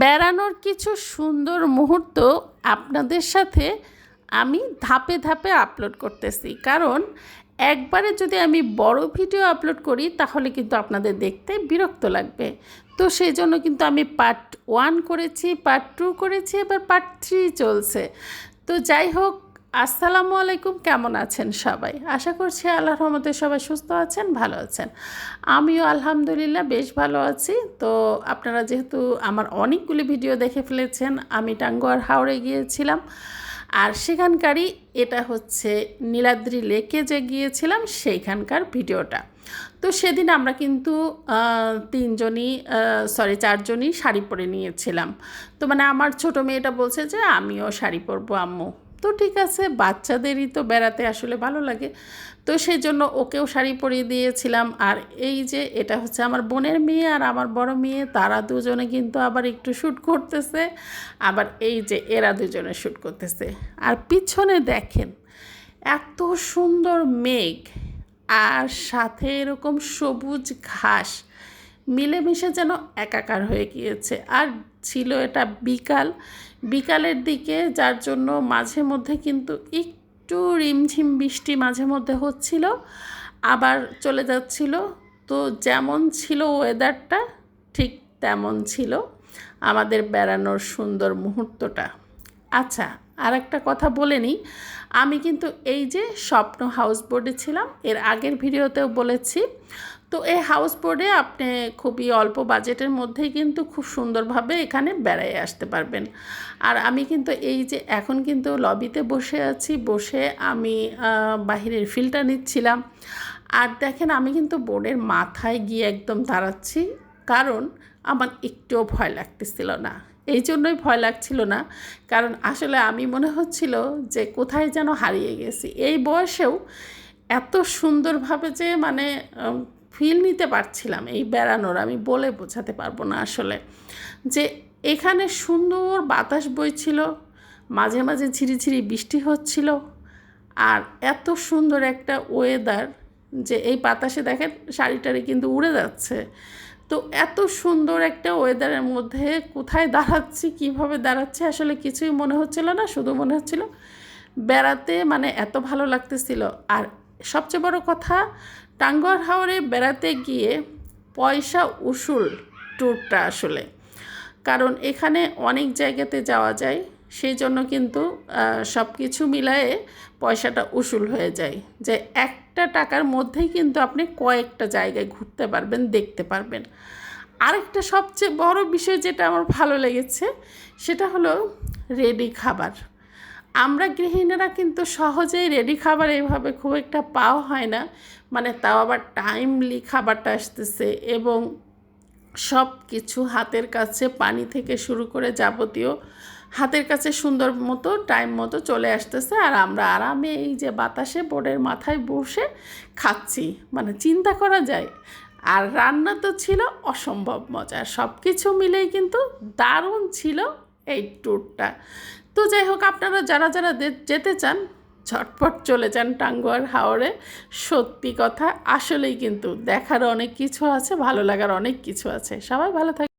বেড়ানোর কিছু সুন্দর মুহূর্ত আপনাদের সাথে আমি ধাপে ধাপে আপলোড করতেছি। কারণ একবারে যদি আমি বড় ভিডিও আপলোড করি, তাহলে কিন্তু আপনাদের দেখতে বিরক্ত লাগবে। তো সেই জন্য কিন্তু আমি পার্ট ওয়ান করেছি পার্ট টু করেছি, এবার পার্ট থ্রি চলছে। তো যাই হোক আসসালামু আলাইকুম, কেমন আছেন সবাই? আশা করছি আল্লাহ রহমতে সবাই সুস্থ আছেন, ভালো আছেন। আমিও আলহামদুলিল্লাহ বেশ ভালো আছি। তো আপনারা যেহেতু আমার অনেকগুলি ভিডিও দেখে ফেলেছেন, আমি টাঙ্গুয়ার হাওড়ে গিয়েছিলাম। আর সেখানকারই এটা হচ্ছে নীলাদ্রি লেকে যে গিয়েছিলাম, সেইখানকার ভিডিওটা। তো সেদিন আমরা কিন্তু তিনজনই সরি চারজনই শাড়ি পরে নিয়েছিলাম। তো মানে আমার ছোট মেয়েটা বলছে যে, আমিও শাড়ি পরবো, আম্মু। তো ঠিক আছে, বাচ্চাদেরই তো বেড়াতে আসলে ভালো লাগে। তো সেই জন্য ওকেও শাড়ি পরিয়ে দিয়েছিলাম। আর এই যে এটা হচ্ছে আমার বোনের মেয়ে আর আমার বড় মেয়ে, তারা দুজনে কিন্তু আবার একটু শ্যুট করতেছে। আবার এই যে এরা দুজনে শ্যুট করতেছে। আর পিছনে দেখেন, এত সুন্দর মেঘ আর সাথে এরকম সবুজ ঘাস, মিলেমিশে যেন একাকার হয়ে গিয়েছে। আর ছিল এটা বিকাল। বিকালের দিকে যার জন্য মাঝে মধ্যে কিন্তু একটু রিমঝিম বৃষ্টি মাঝে মধ্যে হচ্ছিল, আবার চলে যাচ্ছিল। তো যেমন ছিল ওয়েদারটা ঠিক তেমন ছিল আমাদের বেড়ানোর সুন্দর মুহূর্তটা। আচ্ছা আর একটা কথা বলে নিই। আমি কিন্তু এই যে স্বপ্ন হাউস বোর্ডে ছিলাম, এর আগের ভিডিওতেও বলেছি। তো এই হাউস বোর্ডে আপনি খুবই অল্প বাজেটের মধ্যেই কিন্তু খুব সুন্দরভাবে এখানে বেড়াই আসতে পারবেন। আর আমি কিন্তু এই যে এখন কিন্তু লবিতে বসে আছি, বসে আমি বাহিরের ফিলটা নিচ্ছিলাম। আর দেখেন আমি কিন্তু বোর্ডের মাথায় গিয়ে একদম দাঁড়াচ্ছি। কারণ আমার একটুও ভয় লাগতেছিল না। এই জন্যই ভয় লাগছিল না। কারণ আসলে আমি মনে হচ্ছিল যে কোথায় যেন হারিয়ে গেছি। এই বয়সেও এত সুন্দরভাবে যে মানে ফিল নিতে পারছিলাম এই বেড়ানোর, আমি বলে বোঝাতে পারব না আসলে। যে এখানে সুন্দর বাতাস বইছিল, মাঝে মাঝে ঝিরিঝিরি বৃষ্টি হচ্ছিল, আর এত সুন্দর একটা ওয়েদার যে এই বাতাসে দেখেন শাড়ি টাড়ি কিন্তু উড়ে যাচ্ছে। তো এত সুন্দর একটা ওয়েদারের মধ্যে কোথায় দাঁড়াচ্ছি, কীভাবে দাঁড়াচ্ছি আসলে কিছুই মনে হচ্ছিল না, শুধু মনে হচ্ছিল বেড়াতে মানে এত ভালো লাগতেছিল। আর সবচেয়ে বড় কথা, টাঙ্গুয়ার হাওড়ে বেড়াতে গিয়ে পয়সা উসুল ট্যুরটা আসলে। কারণ এখানে অনেক জায়গাতে যাওয়া যায়। সেই জন্য কিন্তু সব কিছু মিলায়ে পয়সাটা উসুল হয়ে যায়। যে একটা টাকার মধ্যেই কিন্তু আপনি কয়েকটা জায়গায় ঘুরতে পারবেন, দেখতে পারবেন। আরেকটা সবচেয়ে বড় বিষয় যেটা আমার ভালো লেগেছে, সেটা হলো রেডি খাবার। আমরা গৃহিণীরা কিন্তু সহজেই রেডি খাবার এইভাবে খুব একটা পাওয়া হয় না। মানে তাও আবার টাইমলি খাবারটা আসতেছে এবং সব কিছু হাতের কাছে, পানি থেকে শুরু করে যাবতীয় হাতের কাছে সুন্দর মতো টাইম মতো চলে আসতেছে আর আমরা আরামে এই যে বাতাসে বোর্ডের মাথায় বসে খাচ্ছি। মানে চিন্তা করা যায়। আর রান্না তো ছিল অসম্ভব মজার সব কিছু মিলেই কিন্তু দারুণ ছিল এই ট্যুরটা তো যাই হোক, আপনারা যারা যারা যেতে চান, ঝটপট চলে যান টাঙ্গুয়ার হাওড়ে সত্যি কথা, আসলেই কিন্তু দেখার অনেক কিছু আছে, ভালো লাগার অনেক কিছু আছে। সবাই ভালো থাকে